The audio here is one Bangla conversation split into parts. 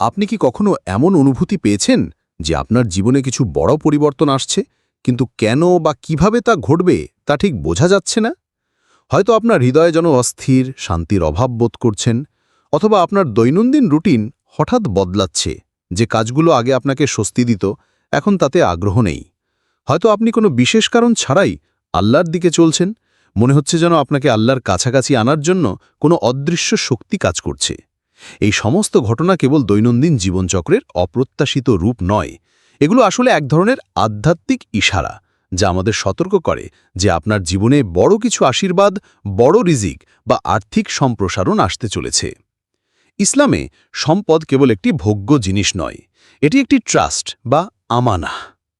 আপনি কি কখনো এমন অনুভূতি পেয়েছেন যে আপনার জীবনে কিছু বড় পরিবর্তন আসছে, কিন্তু কেন বা কীভাবে তা ঘটবে তা ঠিক বোঝা যাচ্ছে না? হয়তো আপনার হৃদয়ে যেন অস্থির, শান্তির অভাব বোধ করছেন, অথবা আপনার দৈনন্দিন রুটিন হঠাৎ বদলাচ্ছে, যে কাজগুলো আগে আপনাকে স্বস্তি দিত, এখন তাতে আগ্রহ নেই। হয়তো আপনি কোনো বিশেষ কারণ ছাড়াই আল্লাহর দিকে চলছেন, মনে হচ্ছে যেন আপনাকে আল্লাহর কাছাকাছি আনার জন্য কোনো অদৃশ্য শক্তি কাজ করছে। এই সমস্ত ঘটনা কেবল দৈনন্দিন জীবনচক্রের অপ্রত্যাশিত রূপ নয়। এগুলো আসলে এক ধরনের আধ্যাত্মিক ইশারা, যা আমাদের সতর্ক করে যে আপনার জীবনে বড় কিছু আশীর্বাদ, বড় রিজিক বা আর্থিক সম্প্রসারণ আসতে চলেছে। ইসলামে সম্পদ কেবল একটি ভোগ্য জিনিস নয়, এটি একটি ট্রাস্ট বা আমানা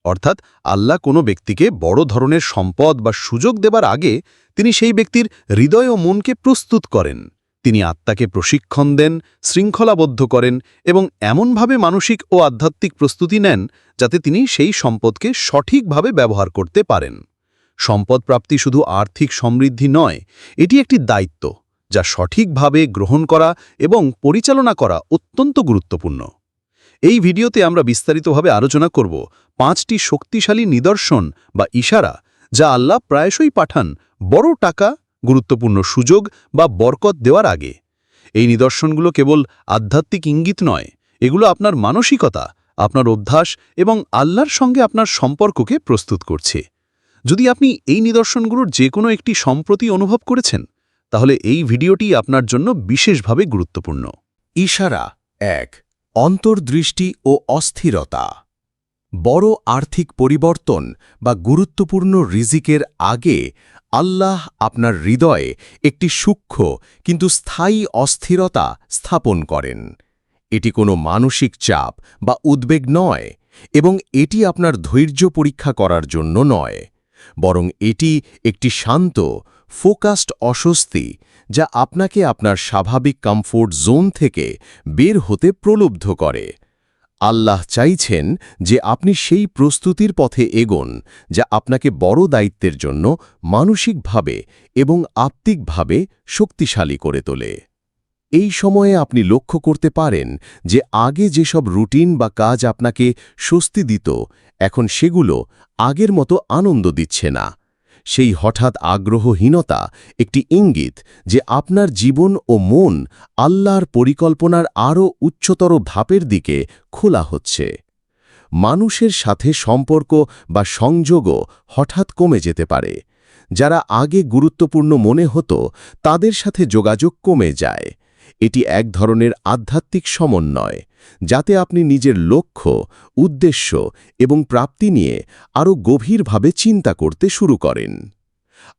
অর্থাৎ আল্লাহ কোনো ব্যক্তিকে বড় ধরনের সম্পদ বা সুযোগ দেবার আগে তিনি সেই ব্যক্তির হৃদয় ও মনকে প্রস্তুত করেন। তিনি আত্মাকে প্রশিক্ষণ দেন, শৃঙ্খলাবদ্ধ করেন এবং এমনভাবে মানসিক ও আধ্যাত্মিক প্রস্তুতি নেন যাতে তিনি সেই সম্পদকে সঠিকভাবে ব্যবহার করতে পারেন। সম্পদ প্রাপ্তি শুধু আর্থিক সমৃদ্ধি নয়, এটি একটি দায়িত্ব যা সঠিকভাবে গ্রহণ করা এবং পরিচালনা করা অত্যন্ত গুরুত্বপূর্ণ। এই ভিডিওতে আমরা বিস্তারিতভাবে আলোচনা করব পাঁচটি শক্তিশালী নিদর্শন বা ইশারা যা আল্লাহ প্রায়শই পাঠান বড় টাকা গুরুত্বপূর্ণ সুযোগ বা বরকত দেওয়ার আগে। এই নিদর্শনগুলো কেবল আধ্যাত্মিক ইঙ্গিত নয়, এগুলো আপনার মানসিকতা, আপনার অভ্যাস এবং আল্লাহর সঙ্গে আপনার সম্পর্ককে প্রস্তুত করছে। যদি আপনি এই নিদর্শনগুলোর যে কোনো একটি সম্প্রতি অনুভব করেছেন, তাহলে এই ভিডিওটি আপনার জন্য বিশেষভাবে গুরুত্বপূর্ণ। ইশারা এক, অন্তর্দৃষ্টি ও অস্থিরতা। বড় আর্থিক পরিবর্তন বা গুরুত্বপূর্ণ রিজিকের আগে আল্লাহ আপনার হৃদয়ে একটি সূক্ষ্ম কিন্তু স্থায়ী অস্থিরতা স্থাপন করেন। এটি কোনো মানসিক চাপ বা উদ্বেগ নয় এবং এটি আপনার ধৈর্য পরীক্ষা করার জন্য নয়। বরং এটি একটি শান্ত, ফোকাসড অস্বস্তি যা আপনাকে আপনার স্বাভাবিক কমফোর্ট জোন থেকে বের হতে প্রলুব্ধ করে। আল্লাহ চাইছেন যে আপনি সেই প্রস্তুতির পথে এগোন, যা আপনাকে বড় দায়িত্বের জন্য মানসিকভাবে এবং আত্মিকভাবে শক্তিশালী করে তোলে। এই সময়ে আপনি লক্ষ্য করতে পারেন যে আগে যেসব রুটিন বা কাজ আপনাকে স্বস্তি দিত, এখন সেগুলো আগের মতো আনন্দ দিচ্ছে না। সেই হঠাৎ আগ্রহহীনতা একটি ইঙ্গিত যে আপনার জীবন ও মন আল্লাহর পরিকল্পনার আরও উচ্চতর ধাপের দিকে খোলা হচ্ছে। মানুষের সাথে সম্পর্ক বা সংযোগও হঠাৎ কমে যেতে পারে। যারা আগে গুরুত্বপূর্ণ মনে হতো, তাদের সাথে যোগাযোগ কমে যায়। এটি এক ধরনের আধ্যাত্মিক সমন্বয়, যাতে আপনি নিজের লক্ষ্য, উদ্দেশ্য এবং প্রাপ্তি নিয়ে আরও গভীরভাবে চিন্তা করতে শুরু করেন।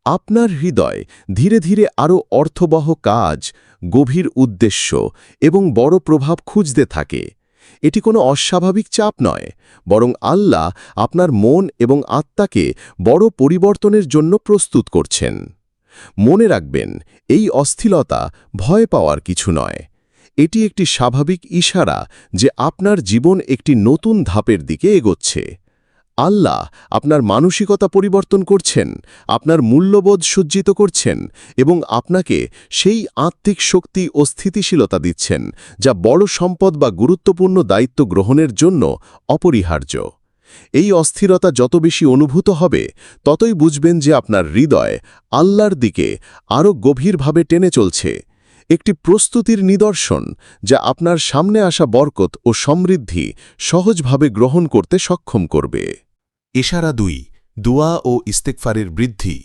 আপনার হৃদয় ধীরে ধীরে আরও অর্থবহ কাজ, গভীর উদ্দেশ্য এবং বড় প্রভাব খুঁজতে থাকে। এটি কোনো অস্বাভাবিক চাপ নয়, বরং আল্লাহ আপনার মন এবং আত্মাকে বড় পরিবর্তনের জন্য প্রস্তুত করছেন। মনে রাখবেন, এই অস্থিলতা ভয় পাওয়ার কিছু নয়। এটি একটি স্বাভাবিক ইশারা যে আপনার জীবন একটি নতুন ধাপের দিকে এগোচ্ছে। আল্লাহ আপনার মানসিকতা পরিবর্তন করছেন, আপনার মূল্যবোধ সজ্জিত করছেন এবং আপনাকে সেই আত্মিক শক্তি ও স্থিতিশীলতা দিচ্ছেন, যা বড় সম্পদ বা গুরুত্বপূর্ণ দায়িত্ব গ্রহণের জন্য অপরিহার্য। এই অস্থিরতা যত বেশি অনুভূত হবে, ততই বুঝবেন যে আপনার হৃদয় আল্লাহর দিকে আরও গভীরভাবে টেনে চলছে। একটি প্রস্তুতির নিদর্শন যা আপনার সামনে আসা বরকত ও সমৃদ্ধি সহজভাবে গ্রহণ করতে সক্ষম করবে। এশারা দুই, দোয়া ও ইস্তেকফারের বৃদ্ধি।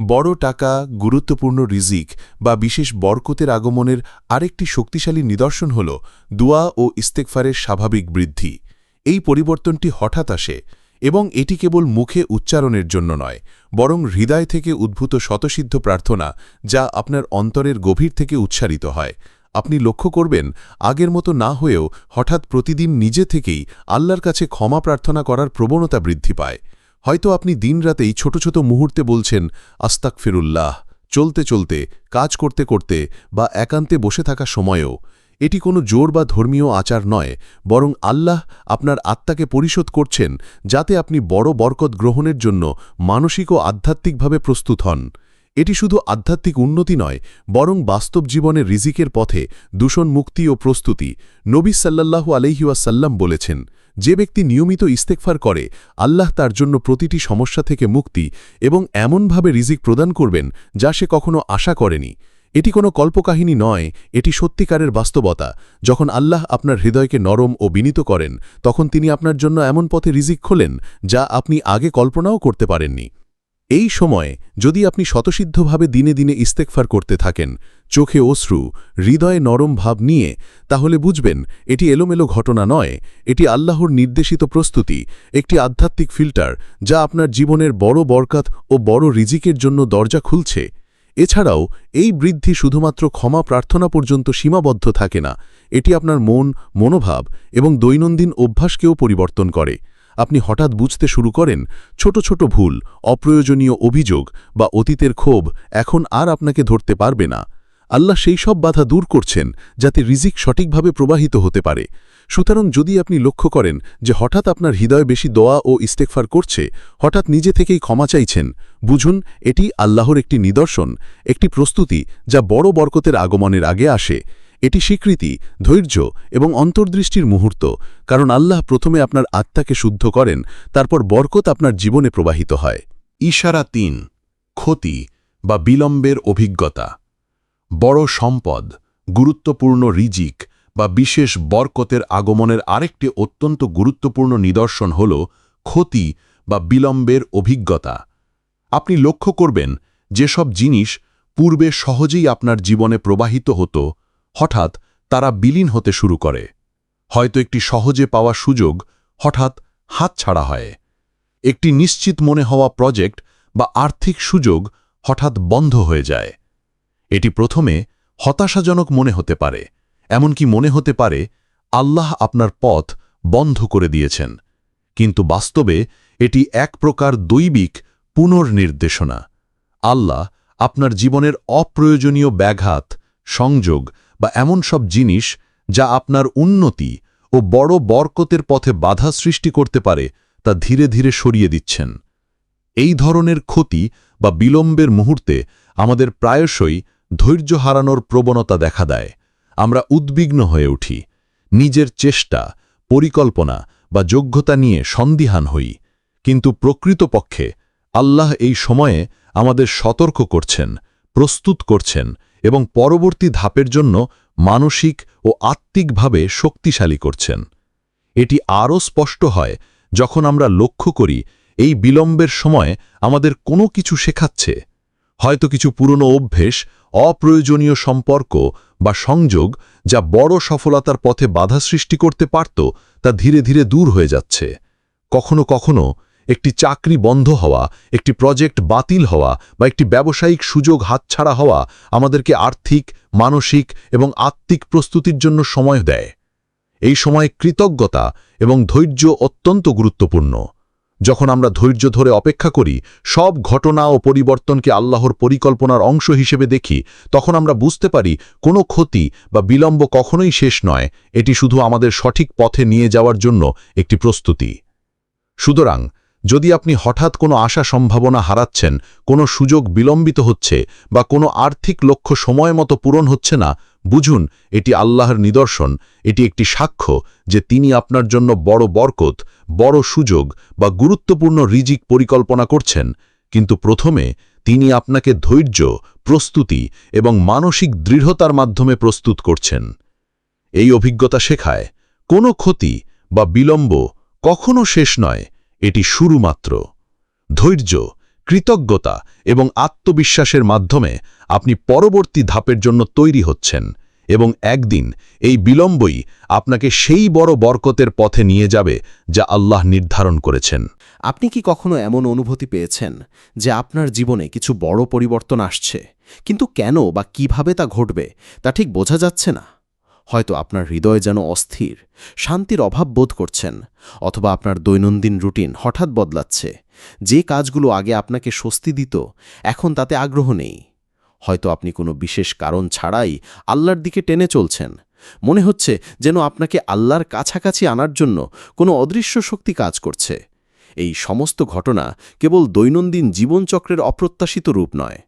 বড় টাকা, গুরুত্বপূর্ণ রিজিক বা বিশেষ বরকতের আগমনের আরেকটি শক্তিশালী নিদর্শন হল দোয়া ও ইস্তেকফারের স্বাভাবিক বৃদ্ধি। এই পরিবর্তনটি হঠাৎ আসে এবং এটি কেবল মুখে উচ্চারণের জন্য নয়, বরং হৃদয় থেকে উদ্ভূত শতসিদ্ধ প্রার্থনা যা আপনার অন্তরের গভীর থেকে উচ্চারিত হয়। আপনি লক্ষ্য করবেন, আগের মতো না হয়েও হঠাৎ প্রতিদিন নিজে থেকেই আল্লাহর কাছে ক্ষমা প্রার্থনা করার প্রবণতা বৃদ্ধি পায়। হয়তো আপনি দিনরাতেই ছোট ছোট মুহূর্তে বলছেন আস্তাক ফিরুল্লাহ চলতে চলতে, কাজ করতে করতে বা একান্তে বসে থাকা সময়েও এটি কোনো জোর বা ধর্মীয় আচার নয়, বরং আল্লাহ আপনার আত্মাকে পরিশোধ করছেন, যাতে আপনি বড় বরকত গ্রহণের জন্য মানসিক ও আধ্যাত্মিকভাবে প্রস্তুত হন। এটি শুধু আধ্যাত্মিক উন্নতি নয়, বরং বাস্তব জীবনের রিজিকের পথে দূষণ মুক্তি ও প্রস্তুতি, নবী সাল্লাল্লাহু আলহিউসাল্লাম বলেছেন, যে ব্যক্তি নিয়মিত ইস্তেকফার করে, আল্লাহ তার জন্য প্রতিটি সমস্যা থেকে মুক্তি এবং এমনভাবে রিজিক প্রদান করবেন যা সে কখনো আশা করেনি। এটি কোনো কল্পকাহিনী নয়, এটি সত্যিকারের বাস্তবতা। যখন আল্লাহ আপনার হৃদয়কে নরম ও বিনীত করেন, তখন তিনি আপনার জন্য এমন পথে রিজিক খোলেন, যা আপনি আগে কল্পনাও করতে পারেননি। এই সময়ে, যদি আপনি শতসিদ্ধভাবে দিনে দিনে ইস্তেকফার করতে থাকেন, চোখে অশ্রু, হৃদয়ে নরম ভাব নিয়ে, তাহলে বুঝবেন, এটি এলোমেলো ঘটনা নয়, এটি আল্লাহর নির্দেশিত প্রস্তুতি, একটি আধ্যাত্মিক ফিল্টার, যা আপনার জীবনের বড় বরকাত ও বড় রিজিকের জন্য দরজা খুলছে। এছাড়াও, এই বৃদ্ধি শুধুমাত্র ক্ষমা প্রার্থনা পর্যন্ত সীমাবদ্ধ থাকে না, এটি আপনার মন, মনোভাব এবং দৈনন্দিন অভ্যাসকেও পরিবর্তন করে। আপনি হঠাৎ বুঝতে শুরু করেন, ছোট ছোট ভুল, অপ্রয়োজনীয় অভিযোগ বা অতীতের ক্ষোভ এখন আর আপনাকে ধরতে পারবে না। আল্লাহ সেই সব বাধা দূর করছেন যাতে রিজিক সঠিকভাবে প্রবাহিত হতে পারে। সুতরাং যদি আপনি লক্ষ্য করেন যে হঠাৎ আপনার হৃদয় বেশি দোয়া ও ইস্তেকফার করছে, হঠাৎ নিজে থেকেই ক্ষমা চাইছেন, বুঝুন এটি আল্লাহর একটি নিদর্শন, একটি প্রস্তুতি যা বড় বরকতের আগমনের আগে আসে। এটি স্বীকৃতি, ধৈর্য এবং অন্তর্দৃষ্টির মুহূর্ত, কারণ আল্লাহ প্রথমে আপনার আত্মাকে শুদ্ধ করেন, তারপর বরকত আপনার জীবনে প্রবাহিত হয়। ইশারা তিন, ক্ষতি বা বিলম্বের অভিজ্ঞতা। বড় সম্পদ, গুরুত্বপূর্ণ রিজিক বা বিশেষ বরকতের আগমনের আরেকটি অত্যন্ত গুরুত্বপূর্ণ নিদর্শন হল ক্ষতি বা বিলম্বের অভিজ্ঞতা। আপনি লক্ষ্য করবেন, যেসব জিনিস পূর্বে সহজেই আপনার জীবনে প্রবাহিত হতো, হঠাৎ তারা বিলীন হতে শুরু করে। হয়তো একটি সহজে পাওয়া সুযোগ হঠাৎ হাতছাড়া হয়। একটি নিশ্চিত মনে হওয়া প্রজেক্ট বা আর্থিক সুযোগ হঠাৎ বন্ধ হয়ে যায়। এটি প্রথমে হতাশাজনক মনে হতে পারে, এমনকি মনে হতে পারে আল্লাহ আপনার পথ বন্ধ করে দিয়েছেন। কিন্তু বাস্তবে এটি এক প্রকার দৈবিক পুনর্নির্দেশনা। আল্লাহ আপনার জীবনের অপ্রয়োজনীয় ব্যাঘাত, সংযোগ বা এমন সব জিনিস যা আপনার উন্নতি ও বড় বরকতের পথে বাধা সৃষ্টি করতে পারে তা ধীরে ধীরে সরিয়ে দিচ্ছেন। এই ধরনের ক্ষতি বা বিলম্বের মুহূর্তে আমাদের প্রায়শই ধৈর্য হারানোর প্রবণতা দেখা দেয়। আমরা উদ্বিগ্ন হয়ে উঠি। নিজের চেষ্টা, পরিকল্পনা বা যোগ্যতা নিয়ে সন্দিহান হই। কিন্তু প্রকৃতপক্ষে আল্লাহ এই সময়ে আমাদের সতর্ক করছেন, প্রস্তুত করছেন এবং পরবর্তী ধাপের জন্য মানসিক ও আত্মিকভাবে শক্তিশালী করছেন। এটি আরও স্পষ্ট হয় যখন আমরা লক্ষ্য করি এই বিলম্বের সময় আমাদের কোনো কিছু শেখাচ্ছে। হয়তো কিছু পুরনো অভ্যেস অপ্রয়োজনীয় সম্পর্ক বা সংযোগ যা বড় সফলতার পথে বাধা সৃষ্টি করতে পারত তা ধীরে ধীরে দূর হয়ে যাচ্ছে। কখনো কখনো একটি চাকরি বন্ধ হওয়া, একটি প্রজেক্ট বাতিল হওয়া বা একটি ব্যবসায়িক সুযোগ হাতছাড়া হওয়া আমাদেরকে আর্থিক, মানসিক এবং আত্মিক প্রস্তুতির জন্য সময় দেয়। এই সময় কৃতজ্ঞতা এবং ধৈর্য অত্যন্ত গুরুত্বপূর্ণ। যখন আমরা ধৈর্য ধরে অপেক্ষা করি, সব ঘটনা ও পরিবর্তনকে আল্লাহর পরিকল্পনার অংশ হিসেবে দেখি, তখন আমরা বুঝতে পারি কোনো ক্ষতি বা বিলম্ব কখনোই শেষ নয়। এটি শুধু আমাদের সঠিক পথে নিয়ে যাওয়ার জন্য একটি প্রস্তুতি। সুতরাং, যদি আপনি হঠাৎ কোনো আশা সম্ভাবনা হারাচ্ছেন, কোনো সুযোগ বিলম্বিত হচ্ছে বা কোনো আর্থিক লক্ষ্য সময় মতো পূরণ হচ্ছে না বুঝুন, এটি আল্লাহর নিদর্শন, এটি একটি সাক্ষ্য যে তিনি আপনার জন্য বড় বরকত, বড় সুযোগ বা গুরুত্বপূর্ণ রিজিক পরিকল্পনা করছেন। কিন্তু প্রথমে তিনি আপনাকে ধৈর্য, প্রস্তুতি এবং মানসিক দৃঢ়তার মাধ্যমে প্রস্তুত করছেন। এই অভিজ্ঞতা শেখায়, কোনো ক্ষতি বা বিলম্ব কখনো শেষ নয়, এটি শুরু মাত্র ধৈর্য কৃতজ্ঞতা এবং আত্মবিশ্বাসের মাধ্যমে আপনি পরবর্তী ধাপের জন্য তৈরি হচ্ছেন এবং একদিন এই বিলম্বই আপনাকে সেই বড় বরকতের পথে নিয়ে যাবে যা আল্লাহ নির্ধারণ করেছেন। আপনি কি কখনো এমন অনুভূতি পেয়েছেন যে আপনার জীবনে কিছু বড় পরিবর্তন আসছে? কিন্তু কেন বা কীভাবে তা ঘটবে তা ঠিক বোঝা যাচ্ছে না। হয়তো আপনার হৃদয় যেন অস্থির, শান্তির অভাব বোধ করছেন, অথবা আপনার দৈনন্দিন রুটিন হঠাৎ বদলাচ্ছে। যে কাজগুলো আগে আপনাকে স্বস্তি দিত, এখন তাতে আগ্রহ নেই। হয়তো আপনি কোনো বিশেষ কারণ ছাড়াই আল্লাহর দিকে টেনে চলছেন। মনে হচ্ছে যেন আপনাকে আল্লাহর কাছাকাছি আনার জন্য কোনো অদৃশ্য শক্তি কাজ করছে। এই সমস্ত ঘটনা কেবল দৈনন্দিন জীবনচক্রের অপ্রত্যাশিত রূপ নয়।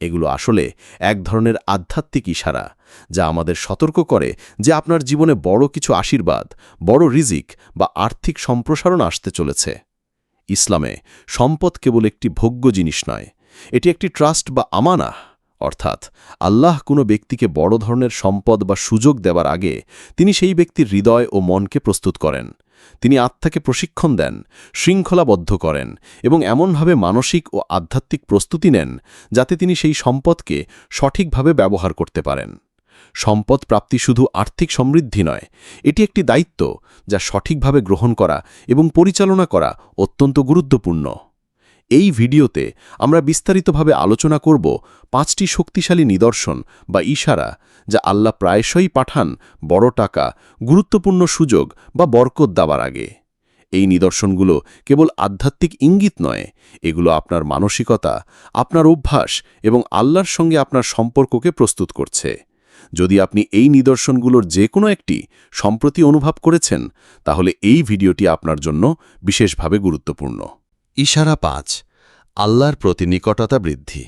এগুলো আসলে এক ধরনের আধ্যাত্মিক ইশারা, যা আমাদের সতর্ক করে যে আপনার জীবনে বড় কিছু আশীর্বাদ, বড় রিজিক বা আর্থিক সম্প্রসারণ আসতে চলেছে। ইসলামে সম্পদ কেবল একটি ভোগ্য জিনিস নয়, এটি একটি ট্রাস্ট বা আমানা অর্থাৎ আল্লাহ কোনো ব্যক্তিকে বড় ধরনের সম্পদ বা সুযোগ দেওয়ার আগে তিনি সেই ব্যক্তির হৃদয় ও মনকে প্রস্তুত করেন। তিনি আত্মাকে প্রশিক্ষণ দেন, শৃঙ্খলাবদ্ধ করেন এবং এমনভাবে মানসিক ও আধ্যাত্মিক প্রস্তুতি নেন যাতে তিনি সেই সম্পদকে সঠিকভাবে ব্যবহার করতে পারেন। সম্পদ প্রাপ্তি শুধু আর্থিক সমৃদ্ধি নয়, এটি একটি দায়িত্ব যা সঠিকভাবে গ্রহণ করা এবং পরিচালনা করা অত্যন্ত গুরুত্বপূর্ণ। এই ভিডিওতে আমরা বিস্তারিতভাবে আলোচনা করব পাঁচটি শক্তিশালী নিদর্শন বা ইশারা যা আল্লাহ প্রায়শই পাঠান বড় টাকা, গুরুত্বপূর্ণ সুযোগ বা বরকত দেওয়ার আগে। এই নিদর্শনগুলো কেবল আধ্যাত্মিক ইঙ্গিত নয়, এগুলো আপনার মানসিকতা, আপনার অভ্যাস এবং আল্লাহর সঙ্গে আপনার সম্পর্ককে প্রস্তুত করছে। যদি আপনি এই নিদর্শনগুলোর যে কোনো একটি সম্প্রতি অনুভব করেছেন, তাহলে এই ভিডিওটি আপনার জন্য বিশেষভাবে গুরুত্বপূর্ণ। ইশারা পাঁচ, আল্লাহর প্রতি নিকটতা বৃদ্ধি।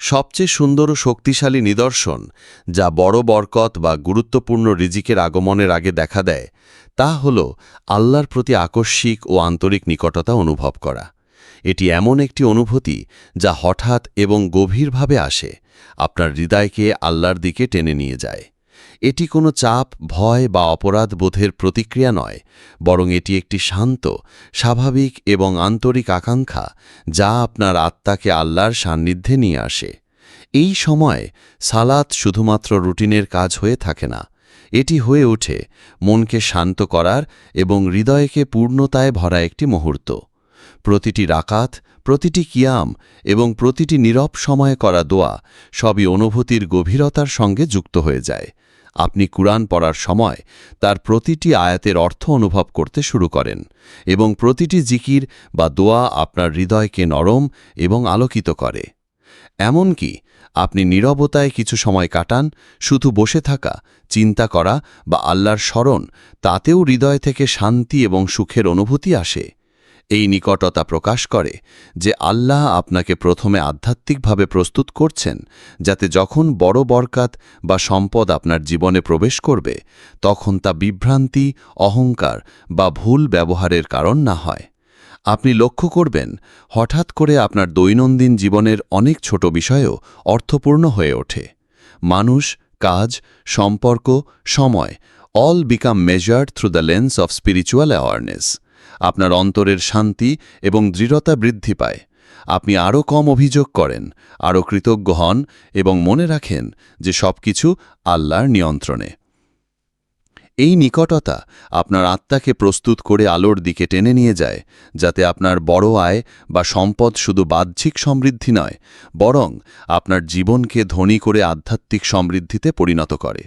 সবচেয়ে সুন্দর ও শক্তিশালী নিদর্শন যা বড় বরকত বা গুরুত্বপূর্ণ রিজিকের আগমনের আগে দেখা দেয়, তা হল আল্লাহর প্রতি আকস্মিক ও আন্তরিক নিকটতা অনুভব করা। এটি এমন একটি অনুভূতি যা হঠাৎ এবং গভীরভাবে আসে, আপনার হৃদয়কে আল্লাহর দিকে টেনে নিয়ে যায়। এটি কোনো চাপ, ভয় বা অপরাধ বোধের প্রতিক্রিয়া নয়, বরং এটি একটি শান্ত, স্বাভাবিক এবং আন্তরিক আকাঙ্ক্ষা যা আপনার আত্মাকে আল্লাহর সান্নিধ্যে নিয়ে আসে। এই সময় সালাত শুধুমাত্র রুটিনের কাজ হয়ে থাকে না, এটি হয়ে ওঠে মনকে শান্ত করার এবং হৃদয়কে পূর্ণতায় ভরা একটি মুহূর্ত। প্রতিটি রাকাত, প্রতিটি কিয়াম এবং প্রতিটি নীরব সময়ে করা দোয়া সবই অনুভূতির গভীরতার সঙ্গে যুক্ত হয়ে যায়। আপনি কুরআন পড়ার সময় তার প্রতিটি আয়াতের অর্থ অনুভব করতে শুরু করেন এবং প্রতিটি জিকির বা দোয়া আপনার হৃদয়কে নরম এবং আলোকিত করে। এমনকি আপনি নীরবতায় কিছু সময় কাটান, শুধু বসে থাকা, চিন্তা করা বা আল্লাহর স্মরণ, তাতেও হৃদয় থেকে শান্তি এবং সুখের অনুভূতি আসে। এই নিকটতা প্রকাশ করে যে আল্লাহ আপনাকে প্রথমে আধ্যাত্মিকভাবে প্রস্তুত করছেন, যাতে যখন বড় বরকাত বা সম্পদ আপনার জীবনে প্রবেশ করবে, তখন তা বিভ্রান্তি, অহংকার বা ভুল ব্যবহারের কারণ না হয়। আপনি লক্ষ্য করবেন, হঠাৎ করে আপনার দৈনন্দিন জীবনের অনেক ছোট বিষয়ও অর্থপূর্ণ হয়ে ওঠে। মানুষ, কাজ, সম্পর্ক, সময় all become measured through the lens of spiritual awareness আপনার অন্তরের শান্তি এবং দৃঢ়তা বৃদ্ধি পায়। আপনি আরও কম অভিযোগ করেন, আরও কৃতজ্ঞ হন এবং মনে রাখেন যে সবকিছু আল্লাহর নিয়ন্ত্রণে। এই নিকটতা আপনার আত্মাকে প্রস্তুত করে আলোর দিকে টেনে নিয়ে যায়, যাতে আপনার বড় আয় বা সম্পদ শুধু বাহ্যিক সমৃদ্ধি নয়, বরং আপনার জীবনকে ধনী করে আধ্যাত্মিক সমৃদ্ধিতে পরিণত করে।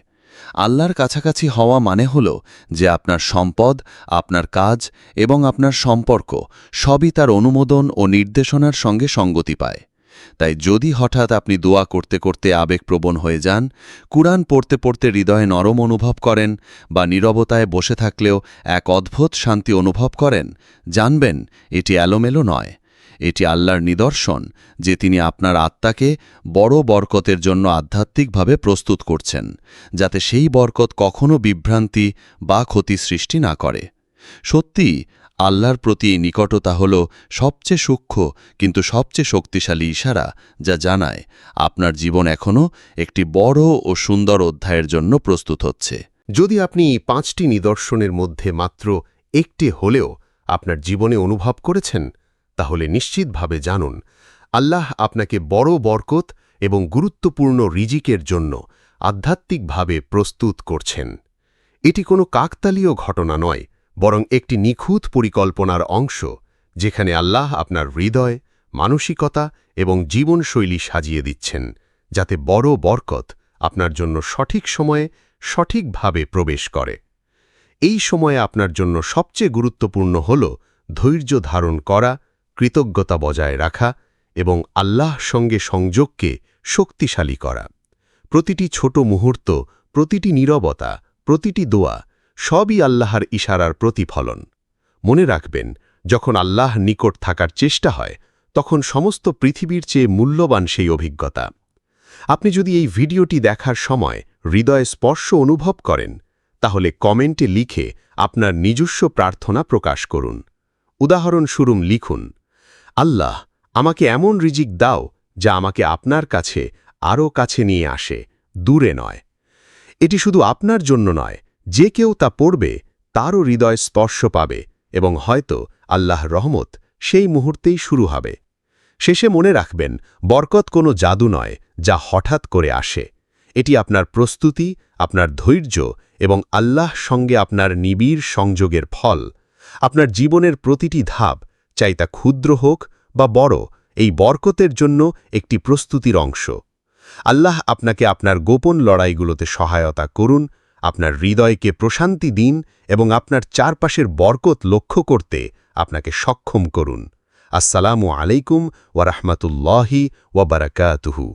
আল্লাহর কাছাকাছি হওয়া মানে হল যে আপনার সম্পদ, আপনার কাজ এবং আপনার সম্পর্ক সবই তার অনুমোদন ও নির্দেশনার সঙ্গে সঙ্গতি পায়। তাই যদি হঠাৎ আপনি দোয়া করতে করতে আবেগপ্রবণ হয়ে যান, কুরআন পড়তে পড়তে হৃদয়ে নরম অনুভব করেন বা নীরবতায় বসে থাকলেও এক অদ্ভুত শান্তি অনুভব করেন, জানবেন এটি এলোমেলো নয়। এটি আল্লাহর নিদর্শন যে তিনি আপনার আত্মাকে বড় বরকতের জন্য আধ্যাত্মিকভাবে প্রস্তুত করছেন, যাতে সেই বরকত কখনও বিভ্রান্তি বা ক্ষতি সৃষ্টি না করে। সত্যি, আল্লাহর প্রতি এই নিকটতা হল সবচেয়ে সূক্ষ্ম কিন্তু সবচেয়ে শক্তিশালী ইশারা, যা জানায় আপনার জীবন এখনও একটি বড় ও সুন্দর অধ্যায়ের জন্য প্রস্তুত হচ্ছে। যদি আপনি পাঁচটি নিদর্শনের মধ্যে মাত্র একটি হলেও আপনার জীবনে অনুভব করেছেন তাহলে নিশ্চিতভাবে জানুন, আল্লাহ আপনাকে বড় বরকত এবং গুরুত্বপূর্ণ রিজিকের জন্য আধ্যাত্মিকভাবে প্রস্তুত করছেন। এটি কোনো কাকতালীয় ঘটনা নয়, বরং একটি নিখুঁত পরিকল্পনার অংশ, যেখানে আল্লাহ আপনার হৃদয়, মানসিকতা এবং জীবনশৈলী সাজিয়ে দিচ্ছেন, যাতে বড় বরকত আপনার জন্য সঠিক সময়ে সঠিকভাবে প্রবেশ করে। এই সময়ে আপনার জন্য সবচেয়ে গুরুত্বপূর্ণ হল ধৈর্য ধারণ করা কৃতজ্ঞতা বজায় রাখা এবং আল্লাহ সঙ্গে সংযোগকে শক্তিশালী করা। প্রতিটি ছোট মুহূর্ত, প্রতিটি নীরবতা, প্রতিটি দোয়া সবই আল্লাহর ইশারার প্রতিফলন। মনে রাখবেন, যখন আল্লাহ নিকট থাকার চেষ্টা হয়, তখন সমস্ত পৃথিবীর চেয়ে মূল্যবান সেই অভিজ্ঞতা। আপনি যদি এই ভিডিওটি দেখার সময় হৃদয়ে স্পর্শ অনুভব করেন, তাহলে কমেন্টে লিখে আপনার নিজস্ব প্রার্থনা প্রকাশ করুন। উদাহরণস্বরূপ লিখুন আল্লাহ, আমাকে এমন রিজিক দাও যা আমাকে আপনার কাছে, আরও কাছে নিয়ে আসে, দূরে নয়। এটি শুধু আপনার জন্য নয়, যে কেউ তা পড়বে, তারও হৃদয় স্পর্শ পাবে এবং হয়তো আল্লাহ রহমত সেই মুহূর্তেই শুরু হবে। শেষে মনে রাখবেন, বরকত কোনো জাদু নয় যা হঠাৎ করে আসে। এটি আপনার প্রস্তুতি, আপনার ধৈর্য এবং আল্লাহ সঙ্গে আপনার নিবিড় সংযোগের ফল। আপনার জীবনের প্রতিটি ধাপ চাই তা ক্ষুদ্র হোক বা বড়, এই বরকতের জন্য একটি প্রস্তুতির অংশ। আল্লাহ আপনাকে আপনার গোপন লড়াইগুলোতে সহায়তা করুন, আপনার হৃদয়কে প্রশান্তি দিন এবং আপনার চারপাশের বরকত লক্ষ্য করতে আপনাকে সক্ষম করুন। আসসালামু আলাইকুম ওয়ারহমতুল্লাহি ওয়াবারাকাতুহু